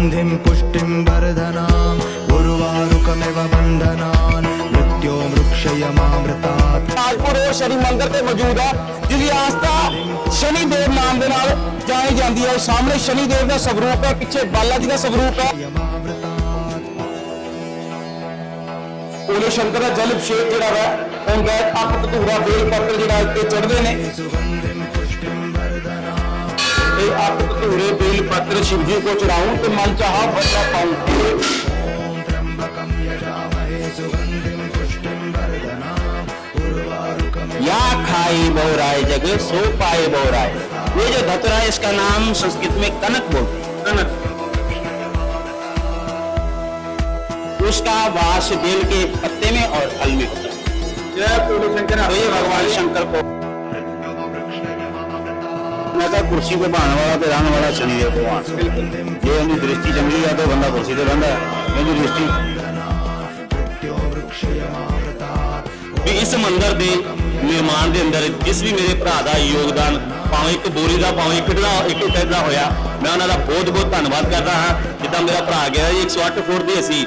सुगन्धिं पुष्टिं वर्धनाम् उर्वारुकमिव बन्धनान् मृत्यो मृक्षयमामृतात् ਤਾਜਪੁਰ ਰੋਡ ਸ਼ਨੀ ਮੰਦਿਰ ਤੇ ਮੌਜੂਦ ਹੈ ਜਿਹਦੀ ਆਸਥਾ ਸ਼ਨੀ ਦੇਵ ਨਾਮ ਦੇ ਨਾਲ ਜਾਣੀ ਜਾਂਦੀ ਹੈ ਸਾਹਮਣੇ ਸ਼ਨੀ ਦੇਵ ਦਾ ਸਵਰੂਪ ਹੈ ਪਿੱਛੇ ਬਾਲਾ ਜੀ ਦਾ ਸਵਰੂਪ ਹੈ ਕੋਲੇ ਸ਼ੰਕਰ ਦਾ ਜਲ ਅਭਿਸ਼ੇਕ ਜਿਹੜਾ ਵਾ ਹੁੰਦਾ ਹੈ ਅੱਖ ਧਤੂਰਾ ਬੇਲ ਪੱਤਰ ਜਿਹੜਾ ਇੱਥੇ ਚੜਦੇ ਨੇ ਇਹ ਅੱਖ ਧਤੂਰੇ ਬੇਲ ਪੱਤਰ ਸ਼ਿਵ ਜੀ ਕੋ ਚੜਾਉਂ ਤੇ ਮਨ ਚਾਹਾ ਵਰਨਾ ਪਾਉਂ या खाई बहुराय जग सो पाए बहुराय ये जो धतुरा है इसका नाम संस्कृत में कनक बोलते हैं कनक उसका वास बेल के पत्ते में और फल में होता है ਜੈ ਕੋਲੇ ਸ਼ੰਕਰ तो ये भगवान शंकर को ਮੈਂ ਕੁਰਸੀ ਤੇ ਬਾਣ ਵਾਲਾ ਤੇ ਰਹਿਣ ਵਾਲਾ ਸ਼ਨੀ ਦੇ ਭਗਵਾਨ। ਜੇ ਉਹਦੀ ਦ੍ਰਿਸ਼ਟੀ ਚੰਗੀ ਆ ਤਾਂ ਬੰਦਾ ਕੁਰਸੀ ਤੇ ਰਹਿੰਦਾ ਇਹਦੀ ਦ੍ਰਿਸ਼ਟੀ ਵੀ ਇਸ ਮੰਦਿਰ ਦੇ ਨਿਰਮਾਣ ਦੇ ਅੰਦਰ ਜਿਸ ਵੀ ਮੇਰੇ ਭਰਾ ਦਾ ਯੋਗਦਾਨ ਭਾਵੇਂ ਇੱਕ ਬੋਰੀ ਦਾ, ਭਾਵੇਂ ਇੱਕ ਢੜਾ ਇੱਕ ਟੈਡਾ ਹੋਇਆ, ਮੈਂ ਉਹਨਾਂ ਦਾ ਬਹੁਤ ਬਹੁਤ ਧੰਨਵਾਦ ਕਰਦਾ ਹਾਂ। ਜਿੱਦਾਂ ਮੇਰਾ ਭਰਾ ਗਿਆ ਜੀ 108 ਫੁੱਟ ਦੇ ਅਸੀਂ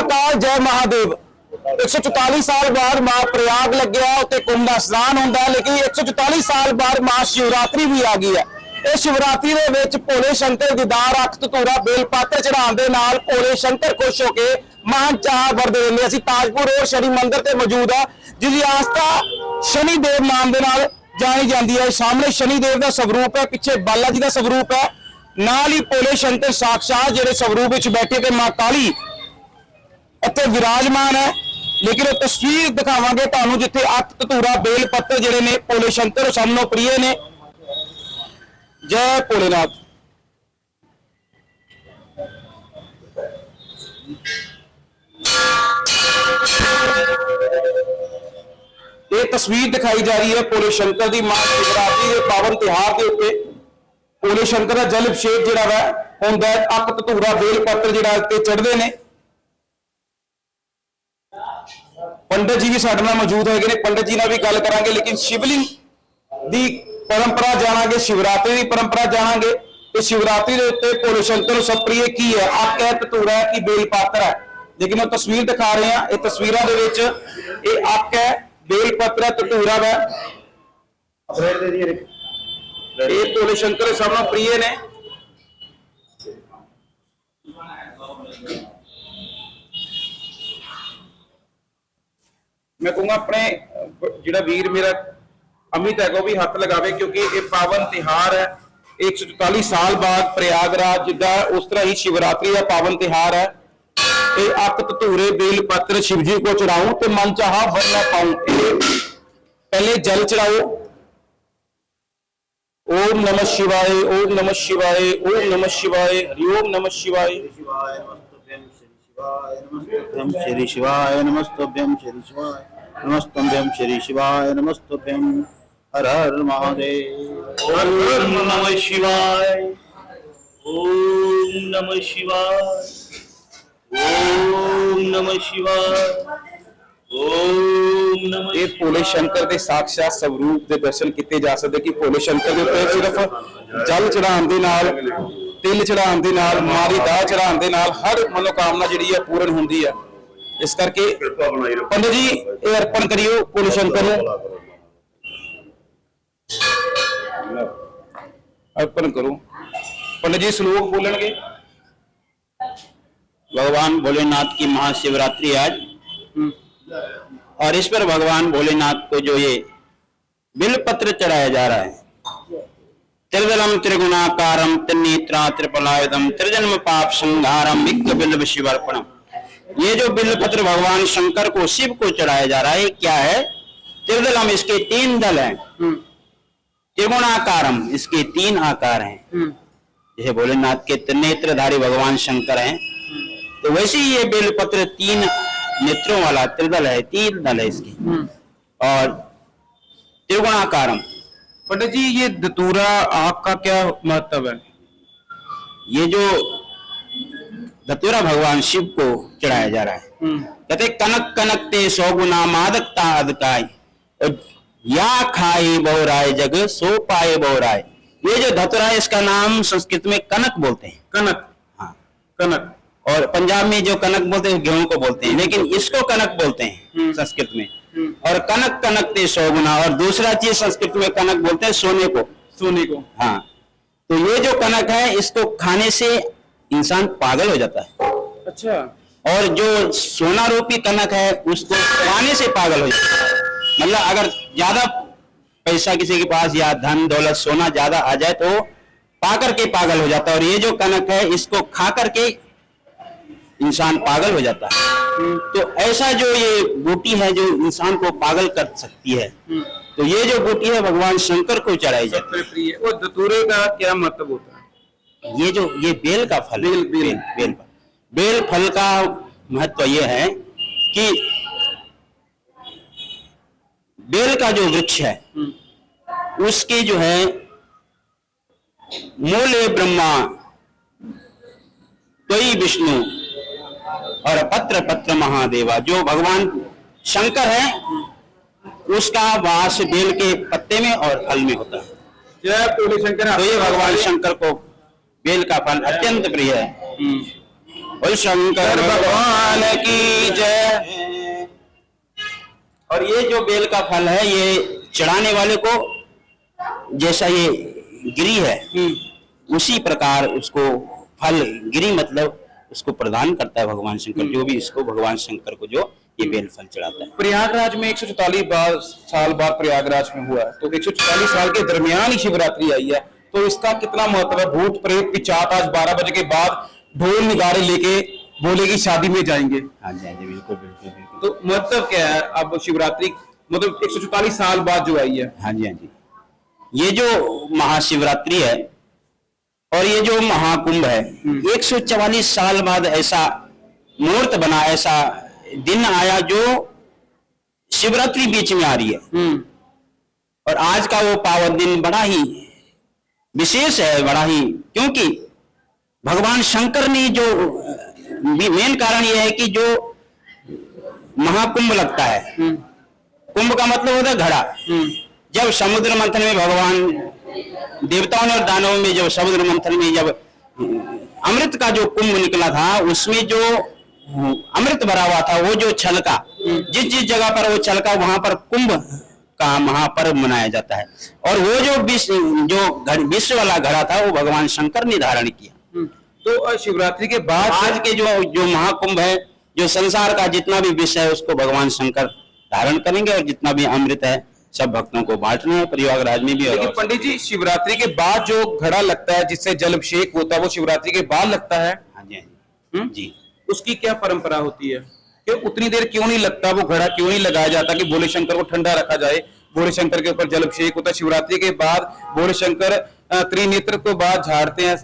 ਜੈ ਮਹਾਕਾਲ ਜੈ ਮਹਾਦੇਵ 144 ਸਾਲ ਬਾਅਦ ਮਾਂ ਪ੍ਰਯਾਗ ਲੱਗਿਆ ਉੱਤੇ ਕੁੰਭ ਦਾ ਇਸ਼ਨਾਨ ਹੁੰਦਾ ਲੇਕਿਨ 144 ਸਾਲ ਬਾਅਦ ਮਾ ਸ਼ਿਵਰਾਤਰੀ ਵੀ ਆ ਗਈ ਹੈ। ਇਹ ਸ਼ਿਵਰਾਤਰੀ ਦੇ ਵਿੱਚ ਭੋਲੇ ਸ਼ੰਕਰ ਦੀਦਾਰ ਅੱਖ ਧਤੂਰਾ, ਬੇਲ ਚੜਾਉਣ ਦੇ ਨਾਲ ਭੋਲੇ ਸ਼ੰਕਰ ਖੁਸ਼ ਹੋ ਕੇ ਮਹਾਨ ਚਾਹ ਵਰਦੇ ਰਹਿੰਦੇ ਅਸੀਂ ਤਾਜਪੁਰ ਰੋਡ ਸ਼ਨੀ ਮੰਦਿਰ ਤੇ ਮੌਜੂਦ ਆ ਜਿਹਦੀ ਆਸਥਾ ਸ਼ਨੀ ਦੇਵ ਨਾਮ ਦੇ ਨਾਲ ਜਾਣੀ ਜਾਂਦੀ ਹੈ। ਸਾਹਮਣੇ ਸ਼ਨੀ ਦੇਵ ਦਾ ਸਵਰੂਪ ਹੈ, ਪਿੱਛੇ ਬਾਲਾ ਜੀ ਦਾ ਸਵਰੂਪ ਹੈ। ਨਾਲ ਹੀ ਭੋਲੇ ਸ਼ੰਕਰ ਸਾਖਸ਼ਾਤ ਜਿਹੜੇ ਸਵਰੂਪ ਵਿੱਚ ਬੈਠੇ ਤੇ ਮਾਂ ਕਾਲੀ ਇੱਥੇ ਵਿਰਾਜਮਾਨ ਹੈ। ਲੇਕਿਨ ਉਹ ਤਸਵੀਰ ਦਿਖਾਵਾਂਗੇ ਤੁਹਾਨੂੰ ਜਿੱਥੇ ਅੱਤ ਧਤੂਰਾ ਬੇਲ ਪੱਤਰ ਜਿਹੜੇ ਨੇ, ਭੋਲੇ ਸ਼ੰਕਰ ਉਹ ਸਾਹਮਣੇ ਪ੍ਰਿਯ ਨੇ। ਜੈ ਭੋਲੇਨਾਥ। ਇਹ ਤਸਵੀਰ ਦਿਖਾਈ ਜਾ ਰਹੀ ਹੈ ਭੋਲੇ ਸ਼ੰਕਰ ਦੀ ਮਾਂ ਸ਼ਿਵਰਾਤਰੀ ਦੇ ਪਾਵਨ ਤਿਉਹਾਰ ਦੇ ਉੱਤੇ। ਭੋਲੇ ਸ਼ੰਕਰ ਦਾ ਜਲ ਅਭਿਸ਼ੇਕ ਜਿਹੜਾ ਵਾ, ਹੁੰਦਾ ਹੈ ਅੱਕ ਧਤੂਰਾ ਬੇਲ ਪੱਤਰ ਜਿਹੜਾ ਇੱਥੇ ਚੜਦੇ ਨੇ। ਪੰਡਤ ਜੀ ਵੀ ਸਾਡੇ ਨਾਲ ਮੌਜੂਦ ਹੈਗੇ ਨੇ। ਪੰਡਤ ਜੀ ਨਾਲ ਵੀ ਗੱਲ ਕਰਾਂਗੇ, ਲੇਕਿਨ ਸ਼ਿਵਲਿੰਗ ਦੀ ਪਰੰਪਰਾ ਜਾਣਾਂਗੇ, ਸ਼ਿਵਰਾਤਰੀ ਦੀ ਪਰੰਪਰਾ ਜਾਣਾਂਗੇ। ਤੇ ਸ਼ਿਵਰਾਤਰੀ ਦੇ ਉੱਤੇ ਭੋਲੇ ਸ਼ੰਕਰ ਨੂੰ ਕੀ ਹੈ? ਅੱਕ ਹੈ ਧਤੂਰਾ ਹੈ ਕਿ ਬੇਲ ਪਾਤਰ ਹੈ। ਲੇਕਿਨ ਉਹ ਤਸਵੀਰ ਦਿਖਾ ਰਹੇ ਹਾਂ ਇਹ ਤਸਵੀਰਾਂ ਦੇ ਵਿੱਚ ਇਹ ਅੱਕ ਹੈ ਬੇਲ ਪੱਤਰ ਹੈ ਧਤੂਰਾ ਹੈ ਇਹ ਭੋਲੇ ਸ਼ੰਕਰ ਸਭ ਸਾਹਮਣੇ ਪ੍ਰਿਯ ਨੇ। ਮੈਂ ਕਹੂੰਗਾ ਆਪਣੇ ਅਹ, ਜਿਹੜਾ ਵੀਰ ਮੇਰਾ ਅਮਿਤ ਹੈਗਾ ਉਹ ਵੀ ਹੱਥ ਲਗਾਵੇ ਕਿਉਂਕਿ ਇਹ ਪਾਵਨ ਤਿਹਾਰ ਹੈ 144 ਸਾਲ ਬਾਅਦ ਪ੍ਰਯਾਗਰਾਜ ਜਿੱਦਾਂ ਉਸ ਤਰ੍ਹਾਂ ਹੀ ਸ਼ਿਵਰਾਤਰੀ ਦਾ ਪਾਵਨ ਤਿਹਾਰ ਹੈ ਇਹ ਅੱਕ ਧਤੂਰੇ ਬੇਲ ਪੱਤਰ ਸ਼ਿਵ ਜੀ ਕੋ ਚੜਾਉਂ ਤੇ ਮਨ ਚਾਹਾ ਵਰਨਾ ਪਾਉਂ ਇਹ ਪਹਿਲੇ ਜਲ ਚੜਾਓ ਓਮ ਨਮः शिवाय ओम नमः शिवाय ओम नमः शिवाय हरि ओम नमः शिवाय नमस्तुभ्यं श्री शिवाय नमस्तुभ्यं श्री शिवाय नमस्तुभ्यं श्री शिवाय नमस्तुभ्यं हर हर महादेव ओम नमः शिवाय ओम नमः शिवाय ओम नमः शिवाय ओम नमः ਇਹ ਭੋਲੇ ਸ਼ੰਕਰ ਦੇ ਸਾਖਸ਼ਾਤ ਸਵਰੂਪ ਦੇ ਦਰਸ਼ਨ ਕੀਤੇ ਜਾ ਸਕਦੇ ਕਿ ਭੋਲੇ ਸ਼ੰਕਰ ਦੇ ਉੱਤੇ ਸਿਰਫ ਜਲ ਚੜਾਉਣ ਦੇ ਨਾਲ ਤਿਲ ਚੜਾਉਣ ਦੇ ਨਾਲ ਮਾਰੀ ਦਾਹ ਚੜਾਉਣ ਦੇ ਨਾਲ ਹਰ ਮਨੋਕਾਮਨਾ ਜਿਹੜੀ ਹੈ ਪੂਰਨ ਹੁੰਦੀ ਹੈ ਇਸ ਕਰਕੇ ਪੰਡਤ ਜੀ ਇਹ ਅਰਪਣ ਕਰਿਓ ਭੋਲੇ ਸ਼ੰਕਰ ਨੂੰ ਅਰਪਣ ਕਰੋ ਪੰਡਤ ਜੀ ਸ਼ਲੋਕ ਬੋਲਣਗੇ भगवान भोलेनाथ की महाशिवरात्रि आज और इस पर भगवान भोलेनाथ को जो ये बिल पत्र चढ़ाया जा रहा है त्रिदलम त्रिगुणाकारम त्रिनेत्रा त्रिपलायुधम त्रिजन्म पाप संहारम विघ्न बिल्व शिवर्पणम ये जो बिल पत्र भगवान शंकर को शिव को चढ़ाया जा रहा है क्या है? त्रिदलम इसके तीन दल हैं। त्रिगुणाकारम इसके तीन आकार हैं। जैसे भोलेनाथ के त्रिनेत्रधारी भगवान शंकर हैं। तो वैसे ही ये बेलपत्र तीन नेत्रों वाला त्रिदल है तीन दल है इसकी। और त्रिगुणाकारम पंडित जी ये धतूरा आपका क्या महत्व है? ये जो धतूरा भगवान शिव को चढ़ाया जा रहा है कहते कनक कनक ते सौ गुना मादकता अदकाय या खाए बहुराय जग सो पाए बहुराय। ये जो धतुरा है इसका नाम संस्कृत में कनक बोलते हैं। कनक। हाँ। कनक। और पंजाब में जो कनक बोलते हैं गेहूँ को बोलते हैं। लेकिन इसको कनक बोलते हैं हम्म। संस्कृत में। और कनक कनक ते सौ गुना और दूसरा चीज़ संस्कृत में कनक बोलते हैं सोने को। सोने को। हाँ तो ये जो कनक है इसको खाने से इंसान पागल हो जाता है। अच्छा। और जो सोना रूपी कनक है उसको खाने से पागल हो जाता है। मतलब अगर ज़्यादा पैसा किसी के पास या धन दौलत सोना ज़्यादा आ जाए तो पा करके पागल हो जाता है। और ये जो कनक है इसको खा करके इंसान पागल हो जाता है। तो ऐसा जो ये बूटी है जो इंसान को पागल कर सकती है तो ये जो बूटी है भगवान शंकर को चढ़ाई जाती है। प्रिय वो धतूरे का क्या मतलब होता है? ये जो ये बेल का फल बेल- बेल। बेल फल। बेल फल का महत्व ये है कि बेल का जो वृक्ष है उसके जो है मूले ब्रह्मा त्वयी विष्णु और पत्र पत्र महादेवा जो भगवान शंकर है उसका वास बेल के पत्ते में और फल में होता है। शंकर तो ये भगवान शंकर को बेल का फल अत्यंत प्रिय है। बोल शंकर भगवान की जय। और ये जो बेल का फल है ये चढ़ाने वाले को जैसा ये गिरी है उसी प्रकार उसको फल गिरी मतलब उसको प्रदान करता है भगवान शंकर जो भी इसको भगवान शंकर को जो ये बेल फल चढ़ाता है। प्रयागराज में 144 बार साल बाद प्रयागराज में हुआ है। तो 144 साल के दरमियान ही शिवरात्रि आई है। तो इसका कितना महत्व है? भूत प्रेत पिचाप आज 12 बजे के बाद ढोल निगारे लेके बोले की शादी में जाएँगे। हाँ जी हाँ जी बिल्कुल बिल्कुल बिल्कुल। तो मतलब क्या है? अब शिवरात्रि मतलब 144 साल बाद जो आई है। हाँ जी हाँ जी। ये जो महाशिवरात्रि है और ये जो महाकुंभ है 144 साल बाद ऐसा मुहूर्त बना ऐसा दिन आया जो शिवरात्रि बीच में आ रही है। और आज का वो पावन दिन बड़ा ही विशेष है बड़ा ही क्योंकि भगवान शंकर ने जो मेन कारण ये है कि जो महाकुंभ लगता है। कुंभ का मतलब होता है घड़ा। जब समुद्र मंथन में भगवान देवताओं और दानवों में जब समुद्र मंथन में जब अमृत का जो कुंभ निकला था उसमें जो अमृत भरा हुआ था वो जो छलका जिस जिस जगह पर वो छलका वहाँ पर कुंभ का महापर्व मनाया जाता है। और वो जो विश्व जो विश्व वाला घड़ा था वो भगवान शंकर ने धारण किया। तो शिवरात्रि के बाद आज के जो जो महाकुंभ है जो संसार का जितना भी विषय है उसको भगवान शंकर धारण करेंगे और जितना भी अमृत है सब भक्तों को बांटना है प्रयागराज में भी लेकिन और पंडित जी शिवरात्रि के बाद जो घड़ा लगता है जिससे जल अभिषेक होता है वो शिवरात्रि के बाद लगता है? हाँ जी हाँ हम्म? जी। उसकी क्या परंपरा होती है? कि उतनी देर क्यों नहीं लगता वो घड़ा क्यों नहीं लगाया जाता कि भोले शंकर को ठंडा रखा जाए? भोले शंकर के ऊपर जल अभिषेक होता है शिवरात्रि के बाद भोले शंकर त्रिनेत्र को बाद झाड़ते हैं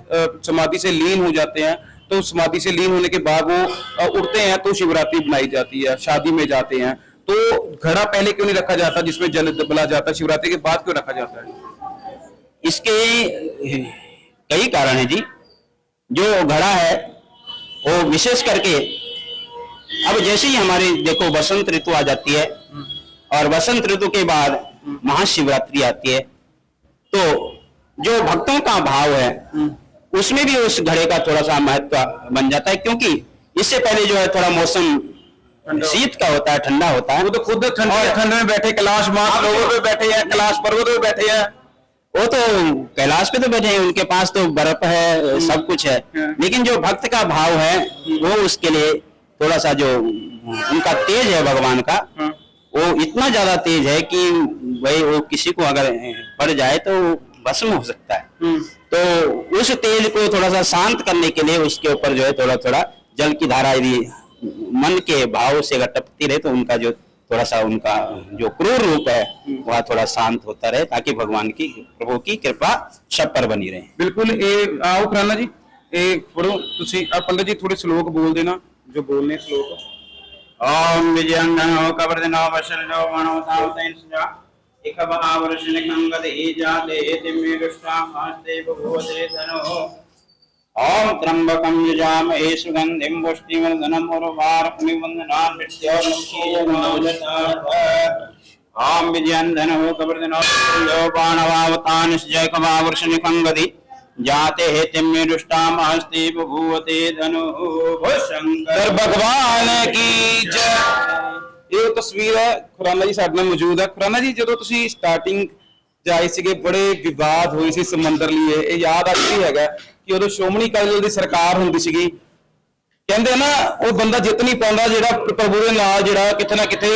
समाधि से लीन हो जाते हैं तो समाधि से लीन होने के बाद वो उठते हैं तो शिवरात्रि बनाई जाती है शादी में जाते हैं। तो घड़ा पहले क्यों नहीं रखा जाता, जिसमें जल दबला जाता, शिवरात्रि के बाद क्यों रखा जाता है? इसके कई कारण है जी। जो घड़ा है, वो विशेष करके, अब जैसे ही हमारे, देखो बसंत ऋतु आ जाती है, और बसंत ऋतु के बाद महाशिवरात्रि आती है तो जो भक्तों का भाव है, उसमें भी उस घड़े का थोड़ा सा महत्व बन जाता है, क्योंकि इससे पहले जो है, थोड़ा मौसम शीत का होता है ठंडा होता है। वो तो खुद ठंड ठंड में बैठे कैलाश मात लोगों पे बैठे हैं कैलाश पर्वत पे बैठे हैं वो तो कैलाश पे तो बैठे हैं उनके पास तो बर्फ़ है सब कुछ है। हाँ। लेकिन जो भक्त का भाव है वो उसके लिए थोड़ा सा जो उनका तेज है भगवान का हाँ। वो इतना ज़्यादा तेज है कि भाई वो किसी को अगर पड़ जाए तो भस्म हो सकता है। तो उस तेज को थोड़ा सा शांत करने के लिए उसके ऊपर जो है थोड़ा थोड़ा जल की धारा यदि मन के भाव से अगर टपती रहे तो उनका जो थोड़ा सा उनका जो क्रूर रूप है वह थोड़ा शांत होता रहे ताकि भगवान की प्रभु की कृपा सब पर बनी रहे। बिल्कुल आओ जी। ये पढ़ो पंडित जी थोड़े श्लोक बोल देना जो बोलने श्लोक। ओम मनो जाते मास्ते धनो। ओम त्र्यंबकं यजामहे सुगन्धिं पुष्टिवर्धनम् उर्वारुकमिवन्दनान् ओम विजयन्धनो कवर्धनो बाणवावतानिश्जयकमावर्षनिकङ्गति जाते हेतिम्य दुष्टामहस्ति बभूवते धनु ਦਰ शंकर ਭਗਵਾਨ ਕੀ ਜੈ ਇਹ ਉਹ ਤਸਵੀਰ ਹੈ ਖੁਰਾਨਾ ਜੀ ਸਾਡੇ ਨਾਲ ਮੌਜੂਦ ਹੈ ਖੁਰਾਨਾ ਜੀ ਜਦੋਂ ਤੁਸੀਂ ਸਟਾਰਟਿੰਗ ਜਾਏ ਸੀਗੇ ਬੜੇ ਵਿਵਾਦ ਹੋਏ ਸੀ ਸਮੁੰਦਰ ਲਈ ਇਹ ਇਹ ਯਾਦ ਅੱਜ ਵੀ ਹੈਗਾ ਕਿ ਉਦੋਂ ਸ਼੍ਰੋਮਣੀ ਅਕਾਲੀ ਦਲ ਦੀ ਸਰਕਾਰ ਹੁੰਦੀ ਸੀਗੀ। ਕਹਿੰਦੇ ਨਾ ਉਹ ਬੰਦਾ ਜਿੱਤ ਨਹੀਂ ਪਾਉਂਦਾ ਜਿਹੜਾ ਪ੍ਰਭੂ ਦੇ ਨਾਲ ਜਿਹੜਾ ਕਿਤੇ ਨਾ ਕਿਤੇ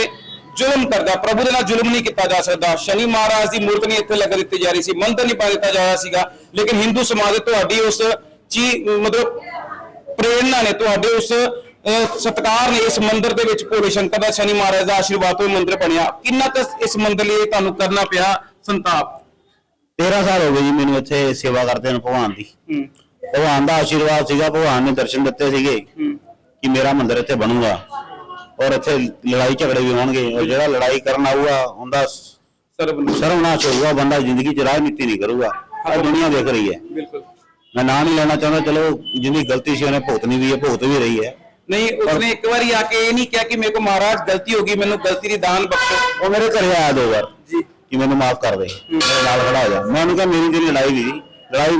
ਜ਼ੁਲਮ ਕਰਦਾ ਪ੍ਰਭੂ ਦੇ ਨਾਲ ਜ਼ੁਲਮ ਨਹੀਂ ਕੀਤਾ ਜਾ ਸਕਦਾ। ਸ਼ਨੀ ਮਹਾਰਾਜ ਦੀ ਮੂਰਤ ਨਹੀਂ ਇੱਥੇ ਲੱਗ ਦਿੱਤੀ ਜਾ ਰਹੀ ਸੀ ਮੰਦਰ ਨਹੀਂ ਪਾ ਦਿੱਤਾ ਜਾ ਰਿਹਾ ਸੀਗਾ। ਲੇਕਿਨ ਹਿੰਦੂ ਸਮਾਜ ਤੁਹਾਡੀ ਉਸ ਚੀ ਮਤਲਬ ਪ੍ਰੇਰਣਾ ਨੇ ਤੁਹਾਡੇ ਉਸ ਅਹ, ਸਤਿਕਾਰ ਨੇ ਇਸ ਮੰਦਿਰ ਦੇ ਵਿੱਚ ਭੋਲੇ ਸ਼ੰਕਰ ਦਾ ਸ਼ਨੀ ਮਹਾਰਾਜ ਦਾ ਆਸ਼ੀਰਵਾਦ ਤੋਂ ਇਹ ਮੰਦਿਰ ਬਣਿਆ। ਕਿੰਨਾ ਕੁ ਇਸ ਮੰਦਿਰ ਲਈ ਤੁਹਾਨੂੰ ਕਰਨਾ ਪਿਆ ਸੰਤਾਪ? 13 ਸਾਲ ਹੋ ਗਏ ਜੀ ਮੈਨੂੰ ਇੱਥੇ ਸੇਵਾ ਕਰਦੇ ਨੂੰ ਭਗਵਾਨ ਦੀ। ਹੂੰ। ਭਗਵਾਨ ਦਾ ਆਸ਼ੀਰਵਾਦ ਸੀਗਾ ਭਗਵਾਨ ਨੇ ਦਰਸ਼ਨ ਦਿੱਤੇ ਸੀਗੇ ਹੂੰ। ਕਿ ਮੇਰਾ ਮੰਦਿਰ ਇੱਥੇ ਬਣੂਗਾ ਔਰ ਇੱਥੇ ਲੜਾਈ ਝਗੜੇ ਵੀ ਹੋਣਗੇ ਔਰ ਜਿਹੜਾ ਲੜਾਈ ਕਰਨ ਆਊਗਾ ਉਹਦਾ ਸਰਵਨਾਸ਼ ਹੋਊਗਾ ਬੰਦਾ ਜ਼ਿੰਦਗੀ 'ਚ ਰਾਜਨੀਤੀ ਨਹੀਂ ਕਰੂਗਾ। ਆ ਦੁਨੀਆ ਦੇਖ ਰਹੀ ਹੈ। ਬਿਲਕੁਲ। ਮੈਂ ਨਾਂ ਨਹੀਂ ਲੈਣਾ ਚਾਹੁੰਦਾ ਚਲੋ ਜਿੰਨੀ ਗਲਤੀ ਸੀ ਉਹਨੇ ਭੁਗਤਣੀ ਵੀ ਹੈ ਭੁਗਤ ਵੀ ਰਹੀ ਹੈ। ਨਹੀਂ ਉਸਨੇ ਇੱਕ ਵਾਰੀ ਆ ਕੇ ਇਹ ਨਹੀਂ ਕਿਹਾ ਕਿ ਮੇਰੇ ਕੋ ਮਹਾਰਾਜ ਗਲਤੀ ਹੋ ਗਈ ਮੈਨੂੰ ਗਲਤੀ ਦੀ ਦਾਨ ਬਖਸ਼ੋ। ਉਹ ਮੇਰੇ ਘਰੇ ਆਇਆ ਦੋ ਵਾਰ। ਜੀ। ਕਿ ਮੈਨੂੰ ਮਾਫ ਕਰ ਦੇ। ਮੇਰੇ ਨਾਲ ਖੜਾ ਹੋ ਜਾ। ਮੈਂ ਉਹਨੂੰ ਕਿਹਾ ਮੇਰੀ ਜਿਹੜੀ ਲੜਾਈ ਵੀ ਲੜਾਈ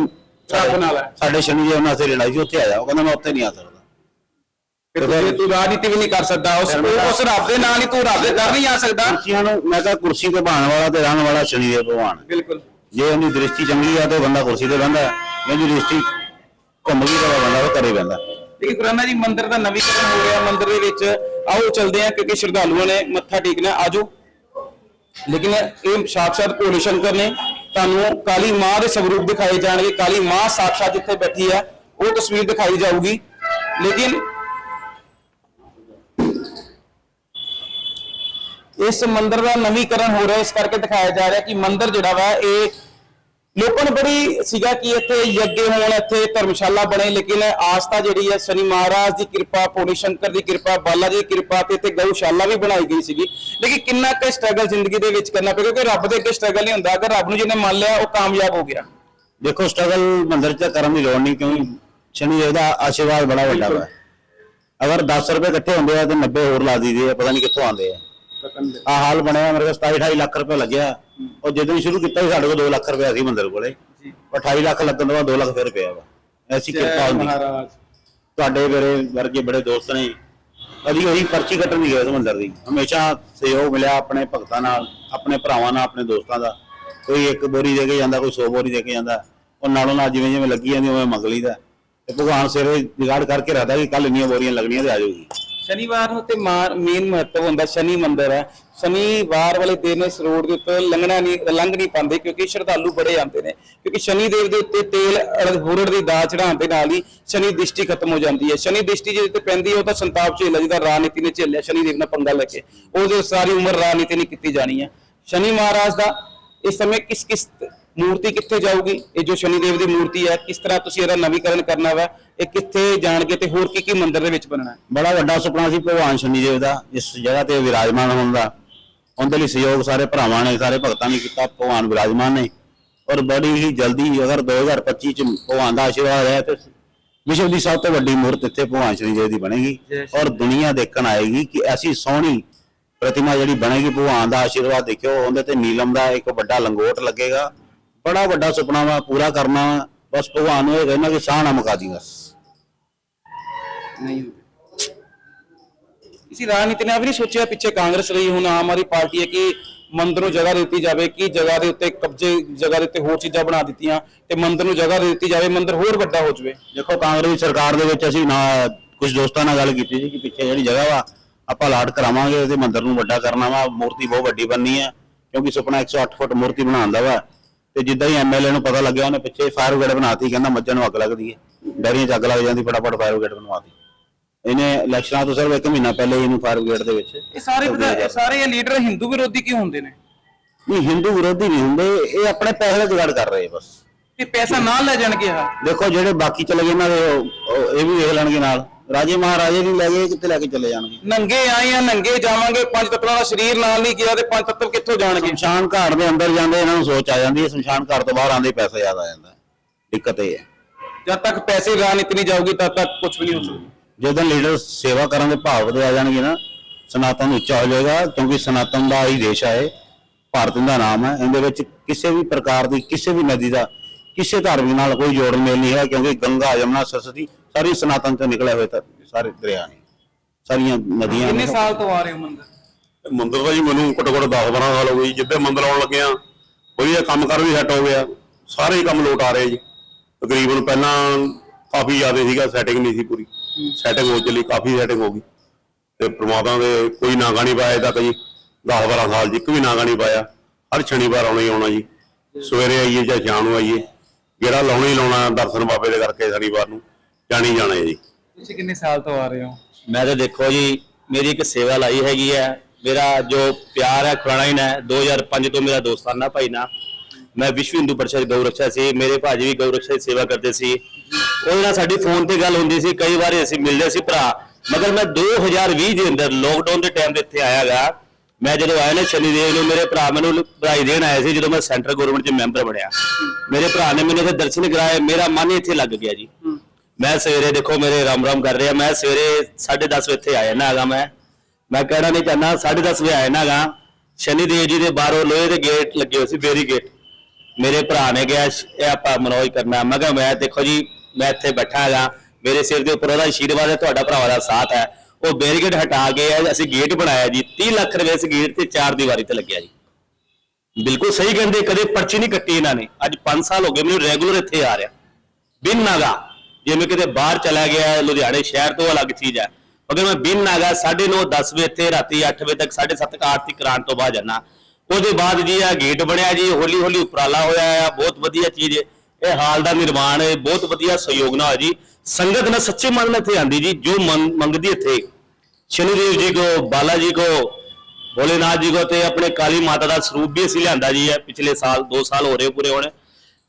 ਰੱਬ ਨਾਲ ਹੈ। ਸਾਡੇ ਸ਼ਨੀ ਜੀ ਉਹਨਾਂ ਸੇ ਲੜਾਈ ਸੀ ਉੱਥੇ ਆ ਜਾ। ਉਹ ਕਹਿੰਦਾ ਮੈਂ ਉੱਥੇ ਨਹੀਂ ਆ ਸਕਦਾ। ਤੁਸੀਂ ਤੂੰ ਰਾਜਨੀਤੀ ਵੀ ਨਹੀਂ ਕਰ ਸਕਦਾ। ਉਸ ਉਸ ਰੱਬ ਦੇ ਨਾਲ ਹੀ ਤੂੰ ਰੱਬ ਦੇ ਦਰ ਨਹੀਂ ਆ ਸਕਦਾ। ਕੁਰਸੀਆਂ ਨੂੰ ਮੈਂ ਕਿਹਾ ਕੁਰਸੀ ਤੇ ਬਹਾਣ ਵਾਲਾ ਤੇ ਰਹਿਣ ਵਾਲਾ ਸ਼ਨੀ ਦੇ ਭਗਵਾਨ। ਹੈ। ਬਿਲਕੁਲ। ਜੇ ਉਹਦੀ ਦ੍ਰਿਸ਼ਟੀ ਚੰਗੀ ਆ ਤੇ ਬੰਦਾ ਕੁਰਸੀ ਤੇ ਬਹਿੰਦਾ ਹੈ। ਜੇ ਉਹਦੀ ਦ੍ਰਿਸ਼ਟੀ ਘੁੰਮ ਗਈ ਤਾਂ ਬੰਦਾ ਉਹ ਘਰੇ ਬਹਿੰਦਾ ਲੇਕਿਨ ਕੁਰਾਨਾ ਜੀ ਮੰਦਿਰ ਦਾ ਨਵੀਕਰਨ ਹੋ ਰਿਹਾ ਮੰਦਿਰ ਦੇ ਵਿੱਚ ਆਓ ਚੱਲਦੇ ਆ ਕਿਉਂਕਿ ਸ਼ਰਧਾਲੂਆਂ ਨੇ ਮੱਥਾ ਟੇਕਣਾ। ਆਜੋ। ਲੇਕਿਨ ਇਹ ਸਾਖਸ਼ਾਤ ਭੋਲੇ ਸ਼ੰਕਰ ਨੇ ਤੁਹਾਨੂੰ ਕਾਲੀ ਮਾਂ ਦੇ ਸਵਰੂਪ ਦਿਖਾਏ ਜਾਣਗੇ। ਕਾਲੀ ਮਾਂ ਸਾਖਸ਼ਾਤ ਜਿੱਥੇ ਬੈਠੀ ਹੈ ਉਹ ਤਸਵੀਰ ਦਿਖਾਈ ਜਾਊਗੀ। ਲੇਕਿਨ ਇਸ ਮੰਦਿਰ ਦਾ ਨਵੀਕਰਨ ਹੋ ਰਿਹਾ, ਇਸ ਕਰਕੇ ਦਿਖਾਇਆ ਜਾ ਰਿਹਾ ਕਿ ਮੰਦਿਰ ਜਿਹੜਾ ਵਾ, ਇਹ ਲੋਕਾਂ ਨੂੰ ਬੜੀ ਸੀਗਾ ਕਿ ਇੱਥੇ ਯੱਗ ਹੋਣ ਇੱਥੇ ਧਰਮਸ਼ਾਲਾ ਬਣੇ ਲੇਕਿਨ ਆਸਥਾ ਜਿਹੜੀ ਹੈ ਸ਼ਨੀ ਮਹਾਰਾਜ ਦੀ ਕਿਰਪਾ ਭੋਲੇ ਸ਼ੰਕਰ ਦੀ ਕਿਰਪਾ ਬਾਲਾ ਜੀ ਦੀ ਕਿਰਪਾ ਤੇ ਇੱਥੇ ਗਊਸ਼ਾਲਾ ਵੀ ਬਣਾਈ ਗਈ ਸੀਗੀ। ਲੇਕਿਨ ਕਿੰਨਾ ਕੁ ਸਟਰਗਲ ਜ਼ਿੰਦਗੀ ਦੇ ਵਿੱਚ ਕਰਨਾ ਪਿਆ ਕਿਉਂਕਿ ਰੱਬ ਦੇ ਅੱਗੇ ਸਟਰਗਲ ਨਹੀਂ ਹੁੰਦਾ। ਅਗਰ ਰੱਬ ਨੂੰ ਜਿਹਨੇ ਮੰਨ ਲਿਆ ਉਹ ਕਾਮਯਾਬ ਹੋ ਗਿਆ। ਦੇਖੋ ਸਟਰਗਲ ਮੰਦਰ 'ਚ ਕਰਨ ਦੀ ਲੋੜ ਨਹੀਂ ਕਿਉਂਕਿ ਸ਼ਨੀ ਦੇਵ ਦਾ ਆਸ਼ੀਰਵਾਦ ਬੜਾ ਵੱਡਾ ਹੈ ਅਗਰ 10 ਰੁਪਏ ਇਕੱਠੇ ਹੁੰਦੇ ਆ ਤੇ 90 ਹੋਰ ਲਾ ਦਈਦੇ ਆ ਪਤਾ ਨਹੀਂ ਕਿੱਥੋਂ ਆਉਂਦੇ ਆ। ਆ ਹਾਲ ਬਣਿਆ ਮੇਰੇ ਕੋਲ 27 28 ਲੱਖ ਰੁਪਏ ਲੱਗਿਆ। ਉਹ ਜਦੋਂ ਹੀ ਸ਼ੁਰੂ ਕੀਤਾ ਸੀ ਸਾਡੇ ਕੋਲ 2 ਲੱਖ ਰੁਪਏ ਸੀ ਮੰਦਰ ਕੋਲੇ। ਜੀ। 28 ਲੱਖ ਲੱਗਣ ਤੋਂ ਬਾਅਦ 2 ਲੱਖ ਫਿਰ ਪਿਆ ਵਾ। ਐਸੀ ਕਿਰਪਾ ਹੁੰਦੀ। ਤੁਹਾਡੇ ਮੇਰੇ ਵਰਗੇ ਬੜੇ ਦੋਸਤ ਨੇ। ਕਦੀ ਉਹੀ ਪਰਚੀ ਕੱਟਣ ਨਹੀਂ ਗਏ ਉਸ ਮੰਦਰ ਦੀ। ਹਮੇਸ਼ਾ ਸਹਿਯੋਗ ਮਿਲਿਆ ਆਪਣੇ ਭਗਤਾਂ ਨਾਲ ਆਪਣੇ ਭਰਾਵਾਂ ਨਾਲ ਆਪਣੇ ਦੋਸਤਾਂ ਦਾ। ਕੋਈ ਇੱਕ ਬੋਰੀ ਦੇ ਕੇ ਜਾਂਦਾ ਕੋਈ 100 ਬੋਰੀ ਦੇ ਕੇ ਜਾਂਦਾ। ਉਹ ਨਾਲੋਂ ਨਾਲ ਜਿਵੇਂ ਜਿਵੇਂ ਲੱਗੀ ਜਾਂਦੀ ਉਵੇਂ ਮੰਗ ਲਈਦਾ। ਤੇ ਭਗਵਾਨ ਸਿਰੇ ਜੁਗਾੜ ਕਰਕੇ ਰੱਖਦਾ ਕਿ ਕੱਲ ਇੰਨੀਆਂ ਬੋਰੀਆਂ ਲੱਗਣੀਆਂ ਤੇ ਆ ਜਾਊਗੀ। ਸ਼ਨੀਵਾਰ ਨੂੰ ਤੇ ਮੇਨ ਮਹੱਤਵ ਹੁੰਦਾ ਸ਼ਨੀ ਮੰਦਿਰ ਹੈ। ਸ਼ਨੀਵਾਰ ਵਾਲੇ ਦਿਨ ਇਸ ਰੋਡ ਦੇ ਉੱਤੇ ਲੰਘਣਾ ਨਹੀਂ, ਲੰਘ ਨਹੀਂ ਪਾਉਂਦੇ ਕਿਉਂਕਿ ਸ਼ਰਧਾਲੂ ਬੜੇ ਆਉਂਦੇ ਨੇ। ਕਿਉਂਕਿ ਸ਼ਨੀ ਦੇਵ ਦੇ ਉੱਤੇ ਤੇਲ ਅੜ- ਹੁਰੜ ਦੀ ਦਾ ਚੜਾਉਣ ਦੇ ਨਾਲ ਹੀ ਸ਼ਨੀ ਦ੍ਰਿਸ਼ਟੀ ਖਤਮ ਹੋ ਜਾਂਦੀ ਹੈ। ਸ਼ਨੀ ਦ੍ਰਿਸ਼ਟੀ ਜਿਹਦੇ ਤੇ ਪੈਂਦੀ ਹੈ, ਉਹ ਤਾਂ ਸੰਤਾਪ ਝੇਲਾ ਜਿਹਦਾ ਰਾਜਨੀਤੀ ਨੇ ਝੇਲਿਆ ਸ਼ਨੀ ਦੇਵ ਨਾਲ ਪੰਗਾ ਲੈ ਕੇ। ਉਹਦੇ ਸਾਰੀ ਉਮਰ ਰਾਜਨੀਤੀ ਨਹੀਂ ਕੀਤੀ ਜਾਣੀ ਹੈ। ਸ਼ਨੀ ਮਹਾਰਾਜ ਦਾ ਇਸ ਸਮੇਂ ਕਿਸ ਕਿਸ ਮੂਰਤੀ ਕਿੱਥੇ ਜਾਊਗੀ? ਇਹ ਜੋ ਸ਼ਨੀ ਦੇਵ ਦੀ ਮੂਰਤੀ ਹੈ ਕਿਸ ਤਰ੍ਹਾਂ ਤੁਸੀਂ ਇਹਦਾ ਨਵੀਕਰਨ ਕਰਨਾ ਵਾ? ਇਹ ਕਿੱਥੇ ਜਾਣਗੇ ਤੇ ਹੋਰ ਕੀ ਕੀ ਮੰਦਿਰ ਦੇ ਵਿੱਚ ਬਣਨਾ ਹੈ? ਬੜਾ ਵੱਡਾ ਸੁਪਨਾ ਸੀ ਭਗਵਾਨ ਸ਼ਨੀ ਦੇਵ ਦਾ ਇਸ ਜਗ੍ਹਾ ਤੇ ਵਿਰਾਜਮਾਨ ਹੋਣ ਦਾ। ਉਹਦੇ ਲਈ ਸਹਿਯੋਗ ਸਾਰੇ ਭਰਾਵਾਂ ਨੇ ਸਾਰੇ ਭਗਤਾਂ ਨੇ ਕੀਤਾ ਭਗਵਾਨ ਵਿਰਾਜਮਾਨ ਨੇ। ਔਰ ਬੜੀ ਹੀ ਜਲਦੀ ਅਗਰ 2025 ਚ ਭਗਵਾਨ ਦਾ ਆਸ਼ੀਰਵਾਦ ਹੈ ਤੇ ਵਿਸ਼ਵ ਦੀ ਸਭ ਤੋਂ ਵੱਡੀ ਮੂਰਤ ਇੱਥੇ ਭਗਵਾਨ ਸ਼ਨੀ ਦੇਵ ਦੀ ਬਣੇਗੀ। ਸ਼੍ਰੀ ਔਰ ਦੁਨੀਆ ਦੇਖਣ ਆਏਗੀ ਕਿ ਐਸੀ ਸੋਹਣੀ ਪ੍ਰਤਿਮਾ ਜਿਹੜੀ ਬਣੇਗੀ ਭਗਵਾਨ ਦਾ ਆਸ਼ੀਰਵਾਦ ਦੇਖਿਓ ਉਹਦੇ ਤੇ ਨੀਲਮ ਦਾ ਇੱਕ ਵੱਡਾ ਲੰਗੋਟ ਲੱਗੇਗਾ। ਬੜਾ ਵੱਡਾ ਸੁਪਨਾ ਵਾ ਪੂਰਾ ਕਰਨਾ ਵਾ। ਬਸ ਭਗਵਾਨ ਨੂੰ ਇਹ ਕਹਿਣਾ ਕਿ ਸਾਹ ਨਾ ਮੁਕਾ ਦੀ ਬਸ। ਨਹੀਂ ਇਸੀ ਰਾਜਨੀਤੀ ਨੇ ਵੀ ਨਹੀਂ ਸੋਚਿਆ ਪਿੱਛੇ ਕਾਂਗਰਸ ਰਹੀ ਹੁਣ ਆਮ ਆਦਮੀ ਪਾਰਟੀ ਹੈ ਕਿ ਮੰਦਰ ਨੂੰ ਜਗ੍ਹਾ ਦੇ ਦਿੱਤੀ ਜਾਵੇ ਕਿ ਜਗ੍ਹਾ ਦੇ ਉੱਤੇ ਕਬਜ਼ੇ ਜਗ੍ਹਾ ਦੇ ਉੱਤੇ ਹੋਰ ਚੀਜ਼ਾਂ ਬਣਾ ਦਿੱਤੀਆਂ ਤੇ ਮੰਦਰ ਨੂੰ ਜਗ੍ਹਾ ਦੇ ਦਿੱਤੀ ਜਾਵੇ ਮੰਦਰ ਹੋਰ ਵੱਡਾ ਹੋ ਜਾਵੇ। ਦੇਖੋ ਕਾਂਗਰਸ ਸਰਕਾਰ ਦੇ ਵਿੱਚ ਅਸੀਂ ਨਾ ਕੁਝ ਦੋਸਤਾਂ ਨਾਲ ਗੱਲ ਕੀਤੀ ਸੀ ਕਿ ਪਿੱਛੇ ਜਿਹੜੀ ਜਗ੍ਹਾ ਵਾ ਆਪਾਂ ਲਾਟ ਕਰਾਵਾਂਗੇ ਤੇ ਮੰਦਿਰ ਨੂੰ ਵੱਡਾ ਕਰਨਾ ਵਾ ਮੂਰਤੀ ਬਹੁਤ ਵੱਡੀ ਬਣਨੀ ਹੈ ਕਿਉਂਕਿ ਸੁਪਨਾ 108 ਫੁੱਟ ਮੂਰਤੀ ਬਣਾਉਣ ਦਾ ਵਾ। ਤੇ ਜਿੱਦਾਂ ਹੀ ਐਮਐਲਏ ਨੂੰ ਪਤਾ ਲੱਗਿਆ ਉਹਨੇ ਪਿੱਛੇ ਫਾਇਰ ਬ੍ਰਿਗੇਡ ਬਣਾਤੀ ਕਹਿੰਦਾ ਮੱਝਾਂ ਨੂੰ ਅੱਗ ਲੱਗਦੀ ਹੈ ਡੈਰੀਆਂ 'ਚ ਅੱਗ ਲੱਗ ਜਾਂਦੀ ਫਟਾਫਟ ਫਾਇਰ ਬ੍ਰਿਗੇਡ ਬਣਵਾਤੀ। ਇਹਨੇ ਇਲੈਕਸ਼ਨਾਂ ਤੋਂ ਸਿਰਫ ਇੱਕ ਮਹੀਨਾ ਪਹਿਲੇ ਹੀ ਇਹਨੂੰ ਫਾਇਰ ਬ੍ਰਿਗੇਡ ਦੇ ਵਿੱਚ ਇਹ ਸਾਰੇ ਵਿਧਾ- ਸਾਰੇ ਇਹ ਲੀਡਰ ਹਿੰਦੂ ਵਿਰੋਧੀ ਕਿਉਂ ਹੁੰਦੇ ਨੇ? ਨਹੀਂ ਹਿੰਦੂ ਵਿਰੋਧੀ ਨਹੀਂ ਹੁੰਦੇ ਇਹ ਆਪਣੇ ਪੈਸੇ ਦਾ ਜੁਗਾੜ ਕਰ ਰਹੇ ਬਸ। ਕਿ ਪੈਸਾ ਨਾ ਲੈ ਜਾਣਗੇ ਆ। ਦੇਖੋ ਜਿਹੜੇ ਬਾਕੀ ਚਲੇ ਗਏ ਇਹਨਾਂ ਦੇ ਉਹ- ਉਹ ਇਹ ਵੀ ਵੇਖ ਲੈਣਗੇ ਨਾਲ। ਰਾਜੇ ਮਹਾਰਾਜੇ ਨਹੀਂ ਲੈ ਗਏ ਕਿੱਥੇ ਲੈ ਕੇ ਚਲੇ ਜਾਣਗੇ? ਨੰਗੇ ਆਏ ਆ ਨੰਗੇ ਜਾਵਾਂਗੇ ਪੰਜ ਤੱਤਾਂ ਦਾ ਸਰੀਰ ਨਾਲ ਨਹੀਂ ਗਿਆ ਤੇ ਪੰਜ ਤੱਤਵ ਕਿੱਥੋਂ ਜਾਣਗੇ? ਸ਼ਮਸ਼ਾਨ ਘਾਟ ਦੇ ਅੰਦਰ ਜਾਂਦੇ ਇਹਨਾਂ ਨੂੰ ਸੋਚ ਆ ਜਾਂਦੀ ਹੈ ਸ਼ਮਸ਼ਾਨ ਘਾਟ ਤੋਂ ਬਾਹਰ ਆਉਂਦੇ ਹੀ ਪੈਸਾ ਜ਼ਿਆਦਾ ਆ ਜਾਂਦਾ। ਦਿੱਕਤ ਇਹ ਹੈ। ਜਦ ਤੱਕ ਪੈਸੇ ਰਾਜਨੀਤੀ ਨਹੀਂ ਜਾਊਗੀ ਤਦ ਤੱਕ ਕੁਝ ਵੀ ਨਹੀਂ ਹੋ ਸਕਦਾ। ਜਦੋਂ ਲੀਡਰ ਸੇਵਾ ਕਰਨ ਦੇ ਭਾਵ ਦੇ ਆ ਜਾਣਗੇ ਨਾ ਸਨਾਤਨ ਉੱਚਾ ਹੋ ਜਾਏਗਾ ਕਿਉਂਕਿ ਸਨਾਤਨ ਦਾ ਹੀ ਦੇਸ਼ ਹੈ। ਭਾਰਤ ਦਾ ਨਾਮ ਹੈ। ਇਹਦੇ ਵਿੱਚ ਕਿਸੇ ਵੀ ਪ੍ਰਕਾਰ ਦੀ ਕਿਸੇ ਵੀ ਨਦੀ ਦਾ ਕਿਸੇ ਧਰਮ ਨਾਲ ਕੋਈ ਜੋੜ ਮੇਲ ਨਹੀਂ ਹੈ ਕਿਉਂਕਿ ਗੰਗਾ ਯਮਨਾ ਸਰਸਵਤੀ ਸਾਰੀ ਸਨਾਤਨ ਤੋਂ ਨਿਕਲੇ ਹੋਏ ਤਾਂ ਸਾਰੇ ਦਰਿਆ ਨੇ ਸਾਰੀਆਂ ਨਦੀਆਂ ਕਿੰਨੇ ਸਾਲ ਤੋਂ ਆ ਰਹੇ ਹੋ ਮੰਦਰ? ਮੰਦਿਰ ਦਾ ਜੀ ਮੈਨੂੰ ਘੱਟੋ ਘੱਟ 10 12 ਸਾਲ ਹੋ ਗਏ ਜੀ ਜਿੱਦੇ ਮੰਦਿਰ ਆਉਣ ਲੱਗੇ ਆ ਵਧੀਆ ਕੰਮ ਕਰ ਵੀ ਸੈੱਟ ਹੋ ਗਿਆ ਸਾਰੇ ਕੰਮ ਲੋਟ ਆ ਰਹੇ ਜੀ। ਤਕਰੀਬਨ ਪਹਿਲਾਂ ਕਾਫੀ ਜ਼ਿਆਦਾ ਸੀਗਾ ਸੈਟਿੰਗ ਨਹੀਂ ਸੀ ਪੂਰੀ। ਸੈਟਿੰਗ ਹੋ ਚੱਲੀ ਕਾਫੀ ਸੈਟਿੰਗ ਹੋ ਗਈ। ਤੇ ਪ੍ਰਮਾਤਮਾ ਦੇ ਕੋਈ ਨਾਗਾ ਨਹੀਂ ਪਾਇਆ ਤਾਂ ਕਈ 10 12 ਸਾਲ 'ਚ ਇੱਕ ਵੀ ਨਾਗਾ ਨਹੀਂ ਪਾਇਆ। ਹਰ ਸ਼ਨੀਵਾਰ ਆਉਣਾ ਹੀ ਆਉਣਾ ਜੀ। ਸਵੇਰੇ ਆਈਏ ਜਾਂ ਸ਼ਾਮ ਨੂੰ ਆਈਏ। ਜਿਹੜਾ ਲਾਉਣਾ ਹੀ ਲਾਉਣਾ ਦਰਸ਼ਨ ਬਾਬੇ ਦੇ ਕਰਕੇ ਸ਼ਨੀਵਾਰ ਨੂੰ। ਜਾਣੀ ਜਾਣਾ ਹੈ ਜੀ। ਤੁਸੀਂ ਕਿੰਨੇ ਸਾਲ ਤੋਂ ਆ ਰਹੇ ਹੋ? ਮੈਂ ਤਾਂ ਦੇਖੋ ਜੀ ਮੇਰੀ ਇੱਕ ਸੇਵਾ ਲਾਈ ਹੈਗੀ ਹੈ। ਮੇਰਾ ਜੋ ਪਿਆਰ ਹੈ ਖੁਰਾਣਾ ਹੀ ਹੈ। 2005 ਤੋਂ ਮੇਰਾ ਦੋਸਤਾਨਾ ਭਾਈ ਨਾ। ਮੈਂ ਵਿਸ਼ਵ ਹਿੰਦੂ ਪਰਿਸ਼ਦ ਗਊ ਰੱਖਿਆ ਸੀ। ਮੇਰੇ ਭਾਜੀ ਵੀ ਗਊ ਰੱਖਿਆ ਦੀ ਸੇਵਾ ਕਰਦੇ ਸੀ। ਉਹਦੇ ਨਾਲ ਸਾਡੀ ਫੋਨ ਤੇ ਗੱਲ ਹੁੰਦੀ ਸੀ। ਕਈ ਵਾਰੀ ਅਸੀਂ ਮਿਲਦੇ ਸੀ ਭਰਾ। ਮਗਰ ਮੈਂ 2020 ਦੇ ਅੰਦਰ ਲੋਕਡਾਊਨ ਦੇ ਟਾਈਮ ਤੇ ਇੱਥੇ ਆਇਆਗਾ ਮੈਂ ਜਦੋਂ ਆਇਆ ਨਾ ਸ਼ਨੀਦੇਵ ਨੂੰ ਮੇਰੇ ਭਰਾ ਮੈਨੂੰ ਵਧਾਈ ਦੇਣ ਆਏ ਸੀ ਜਦੋਂ ਮੈਂ ਸੈਂਟਰ ਗਵਰਨਮੈਂਟ 'ਚ ਮੈਂਬਰ ਬਣਿਆ। ਮੇਰੇ ਭਰਾ ਨੇ ਮੈਨੂੰ ਇੱਥੇ ਦਰਸ਼ਨ ਕਰਾਏ। ਮੇਰਾ ਮਨ ਇੱਥੇ ਲੱਗ ਗਿਆ ਜੀ। ਮੈਂ ਸਵੇਰੇ ਦੇਖੋ ਮੇਰੇ ਰਾਮ ਰਾਮ ਕਰ ਰਿਹਾ, ਮੈਂ ਸਵੇਰੇ 10:30 ਵਜੇ ਇੱਥੇ ਆਇਆ ਨਾ ਹੈਗਾ ਮੈਂ। ਮੈਂ ਕਹਿਣਾ ਨਹੀਂ ਚਾਹੁੰਦਾ 10:30 ਵਜੇ ਆਇਆ ਨਾ ਹੈਗਾ। ਸ਼ਨੀ ਦੇਵ ਜੀ ਦੇ ਬਾਹਰੋਂ ਲੋਹੇ ਦੇ ਗੇਟ ਲੱਗੇ ਹੋਏ ਸੀ, ਬੇਰੀ ਗੇਟ। ਮੇਰੇ ਭਰਾ ਨੇ ਕਿਹਾ ਇਹ ਆਪਾਂ ਮਨੋਜ ਕਰਨਾ ਮੈਂ ਕਿਹਾ, ਮੈਂ ਦੇਖੋ ਜੀ, ਮੈਂ ਇੱਥੇ ਬੈਠਾ ਹੈਗਾ। ਮੇਰੇ ਸਿਰ ਦੇ ਉੱਪਰ ਉਹਦਾ ਆਸ਼ੀਰਵਾਦ ਹੈ, ਤੁਹਾਡਾ ਭਰਾਵਾਂ ਦਾ ਸਾਥ ਹੈ। ਉਹ ਬੈਰੀਕੇਡ ਹਟਾ ਕੇ ਅਸੀਂ ਗੇਟ ਬਣਾਇਆ ਜੀ। 30 ਲੱਖ ਰੁਪਏ ਇਸ ਗੇਟ ਤੇ ਚਾਰ ਦੀਵਾਰੀ ਤੇ ਲੱਗਿਆ ਜੀ। ਬਿਲਕੁਲ ਸਹੀ ਕਹਿੰਦੇ, ਕਦੇ ਪਰਚੀ ਨਹੀਂ ਕੱਟੀ ਇਹਨਾਂ ਨੇ। ਅੱਜ 5 ਸਾਲ ਹੋ ਗਏ, ਮੈਨੂੰ ਰੈਗੂਲਰ ਇੱਥੇ ਆ ਰਿਹਾ। ਬਿਨ ਨਾਗਾ। ਜਿਵੇਂ ਕਿਤੇ ਬਾਹਰ ਚਲਾ ਗਿਆ, ਲੁਧਿਆਣੇ ਸ਼ਹਿਰ ਤੋਂ ਅਲੱਗ ਚੀਜ਼ ਹੈ। ਅਗਰ ਮੈਂ ਬਿਨ ਨਾਗਾ 9:30 10 ਵਜੇ ਇੱਥੇ ਰਾਤੀ 8 ਵਜੇ ਤੱਕ 7:30 ਆਰਤੀ ਕਰਾਉਣ ਤੋਂ ਬਾਅਦ ਜਾਣਾ ਉਹਦੇ ਬਾਅਦ ਜੀ ਆ ਗੇਟ ਬਣਿਆ ਜੀ ਹੌਲੀ ਹੌਲੀ ਉਪਰਾਲਾ ਹੋਇਆ ਹੈ ਬਹੁਤ ਵਧੀਆ ਚੀਜ਼ ਇਹ ਹਾਲ ਦਾ ਨਿਰਮਾਣ ਹੈ, ਬਹੁਤ ਵਧੀਆ ਸਹਿਯੋਗ ਨਾਲ ਜੀ। ਸੰਗਤ ਨਾਲ ਸੱਚੇ ਮਨ ਨਾਲ ਇੱਥੇ ਆਂਦੀ ਜੀ, ਜੋ ਮੰਗਦੀ ਇੱਥੇ। ਸ਼ਨੀदेव ਜੀ ਕੋ, ਬਾਲਾ ਜੀ ਕੋ, ਭੋਲੇਨਾਥ ਜੀ ਕੋ ਤੇ ਆਪਣੇ ਕਾਲੀ ਮਾਤਾ ਦਾ ਸਰੂਪ ਵੀ ਅਸੀਂ ਲਿਆਂਦਾ ਜੀ ਹੈ ਪਿਛਲੇ ਸਾਲ 2 ਸਾਲ ਹੋ ਰਹੇ ਪੂਰੇ ਹੋਣੇ।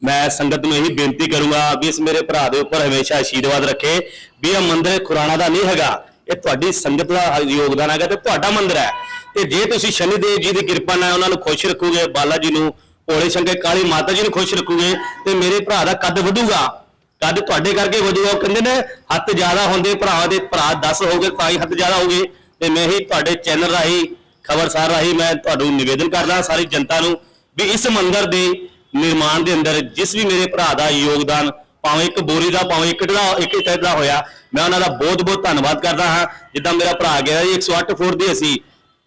ਮੈਂ ਸੰਗਤ ਨੂੰ ਇਹੀ ਬੇਨਤੀ ਕਰੂੰਗਾ ਵੀ ਇਸ ਮੇਰੇ ਭਰਾ ਦੇ ਉੱਪਰ ਹਮੇਸ਼ਾ ਆਸ਼ੀਰਵਾਦ ਰੱਖੇ ਵੀ ਇਹ ਮੰਦਿਰ ਖੁਰਾਣਾ ਦਾ ਨਹੀਂ ਹੈਗਾ, ਇਹ ਤੁਹਾਡੀ ਸੰਗਤ ਦਾ ਯੋਗਦਾਨ ਹੈਗਾ ਤੇ ਤੁਹਾਡਾ ਮੰਦਿਰ ਹੈ। ਤੇ ਜੇ ਤੁਸੀਂ ਸ਼ਨੀਦੇਵ ਜੀ ਦੀ ਕਿਰਪਾ ਨਾਲ ਉਹਨਾਂ ਨੂੰ ਖੁਸ਼ ਰੱਖੋਗੇ, ਬਾਲਾ ਜੀ ਨੂੰ ਭੋਲੇ ਸ਼ੰਕਰ, ਕਾਲੀ ਮਾਤਾ ਜੀ ਨੂੰ ਖੁਸ਼ ਰੱਖੋਗੇ, ਤੇ ਮੇਰੇ ਭਰਾ ਦਾ ਕੱਦ ਵਧੂਗਾ ਕੱਦ ਤੁਹਾਡੇ ਕਰਕੇ ਵਧੂਗਾ ਉਹ ਕਹਿੰਦੇ ਨੇ ਹੱਥ ਜ਼ਿਆਦਾ ਹੁੰਦੇ ਭਰਾਵਾਂ ਦੇ, ਭਰਾ 10 ਹੋਗੇ ਤਾਂ ਹੀ ਹੱਥ ਜ਼ਿਆਦਾ ਹੋਗੇ ਤੇ ਮੈਂ ਹੀ ਤੁਹਾਡੇ ਚੈਨਲ ਰਾਹੀਂ, ਖਬਰਸਾਰ ਰਾਹੀਂ ਮੈਂ ਤੁਹਾਨੂੰ ਨਿਵੇਦਨ ਕਰਦਾ ਸਾਰੀ ਜਨਤਾ ਨੂੰ ਵੀ ਇਸ ਮੰਦਿਰ ਦੇ ਨਿਰਮਾਣ ਦੇ ਅੰਦਰ ਜਿਸ ਵੀ ਮੇਰੇ ਭਰਾ ਦਾ ਯੋਗਦਾਨ, ਭਾਵੇਂ ਇੱਕ ਬੋਰੀ ਦਾ, ਭਾਵੇਂ ਇੱਕ ਦਾ ਇੱਕ ਇੱਟ ਹੋਇਆ, ਮੈਂ ਉਹਨਾਂ ਦਾ ਬਹੁਤ ਬਹੁਤ ਧੰਨਵਾਦ ਕਰਦਾ ਹਾਂ। ਜਿੱਦਾਂ ਮੇਰਾ ਭਰਾ ਗਿਆ ਜੀ 108 ਫੁੱਟ ਦੀ ਅਸੀਂ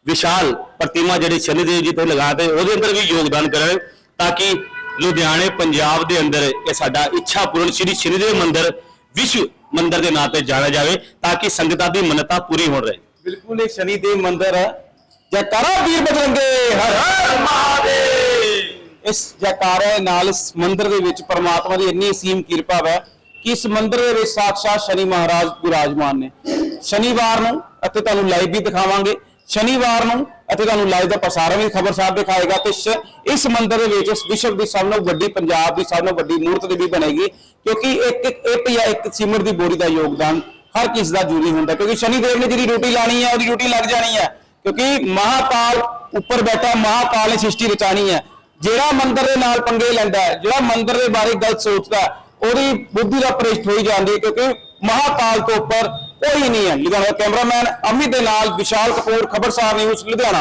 ਵਿਸ਼ਾਲ ਪ੍ਰਤਿਮਾ ਜਿਹੜੇ ਸ਼ਨੀਦੇਵ ਜੀ ਤੇ ਲਗਾ ਤੇ ਉਹਦੇ ਅੰਦਰ ਵੀ ਯੋਗਦਾਨ ਕਰਨ ਤਾਂ ਕਿ ਲੁਧਿਆਣੇ, ਪੰਜਾਬ ਦੇ ਅੰਦਰ ਇਹ ਸਾਡਾ ਇੱਛਾ ਪੂਰਨ ਸ਼੍ਰੀ ਸ਼ਨੀਦੇਵ ਮੰਦਿਰ, ਵਿਸ਼ਵ ਮੰਦਿਰ ਦੇ ਨਾਂ ਤੇ ਜਾਣਿਆ ਜਾਵੇ ਤਾਂ ਕਿ ਸੰਗਤਾਂ ਦੀ ਮੰਨਤਾ ਪੂਰੀ ਹੋ ਰਹੇ। ਬਿਲਕੁਲ ਇਹ ਸ਼ਨੀਦੇਵ ਮੰਦਿਰ ਹੈ। ਜੈਕਾਰਾ ਵੀਰ ਬਜਰੰਗੇ, ਹਰ ਹਰ ਮਹਾਦੇਵ। ਇਸ ਜੈਕਾਰੇ ਨਾਲ ਇਸ ਮੰਦਿਰ ਦੇ ਵਿੱਚ ਪਰਮਾਤਮਾ ਦੀ ਇੰਨੀ ਅਸੀਮ ਕਿਰਪਾ ਹੈ ਕਿ ਇਸ ਮੰਦਿਰ ਦੇ ਵਿੱਚ ਸਾਕਸ਼ਾਤ ਸ਼ਨੀ ਮਹਾਰਾਜ ਵਿਰਾਜਮਾਨ ਨੇ। ਸ਼ਨੀਵਾਰ ਨੂੰ ਅਤੇ ਤੁਹਾਨੂੰ ਲਾਈਵ ਵੀ ਦਿਖਾਵਾਂਗੇ। ਸ਼ਨੀਵਾਰ ਨੂੰ ਅਤੇ ਤੁਹਾਨੂੰ ਲਾਈਵ ਦਾ ਪ੍ਰਸਾਰਣ ਵੀ ਖਬਰ ਸਾਹਿਬ ਦਿਖਾਏਗਾ ਤੇ ਇਸ ਮੰਦਿਰ ਦੇ ਵਿੱਚ ਇਸ ਵਿਸ਼ਵ ਦੀ ਸਭ ਤੋਂ ਵੱਡੀ, ਪੰਜਾਬ ਦੀ ਸਭ ਤੋਂ ਵੱਡੀ ਮੂਰਤ ਦੇ ਵੀ ਬਣੇਗੀ ਕਿਉਂਕਿ ਇੱਕ ਇੱਕ ਇੱਟ ਜਾਂ ਇੱਕ ਸਿਮਰ ਦੀ ਬੋਰੀ ਦਾ ਯੋਗਦਾਨ ਹਰ ਕਿਸ ਦਾ ਜ਼ਰੂਰੀ ਹੁੰਦਾ ਕਿਉਂਕਿ ਸ਼ਨੀਦੇਵ ਨੇ ਜਿਹੜੀ ਡਿਊਟੀ ਲਾਣੀ ਹੈ, ਉਹਦੀ ਡਿਊਟੀ ਲੱਗ ਜਾਣੀ ਹੈ। ਕਿਉਂਕਿ ਮਹਾਕਾਲ ਉੱਪਰ ਬੈਠਾ, ਮਹਾਕਾਲ ਨੇ ਸ੍ਰਿਸ਼ਟੀ ਰਚਾਣੀ ਹੈ। ਜਿਹੜਾ ਮੰਦਰ ਦੇ ਨਾਲ ਪੰਗੇ ਲੈਂਦਾ ਹੈ, ਜਿਹੜਾ ਮੰਦਰ ਦੇ ਬਾਰੇ ਗਲਤ ਸੋਚਦਾ ਉਹਦੀ ਬੁੱਧੀ ਦਾ ਪ੍ਰੇਸ਼ਟ ਹੋਈ ਜਾਂਦੀ ਹੈ ਕਿਉਂਕਿ ਮਹਾਕਾਲ ਤੋਂ ਉੱਪਰ ਕੋਈ ਨਹੀਂ ਹੈ। ਲੁਧਿਆਣਾ ਕੈਮਰਾਮੈਨ ਅਮਿਤ ਦੇ ਨਾਲ ਵਿਸ਼ਾਲ ਕਪੂਰ, ਖਬਰਸਾਰ ਨਿਊਜ਼, ਲੁਧਿਆਣਾ।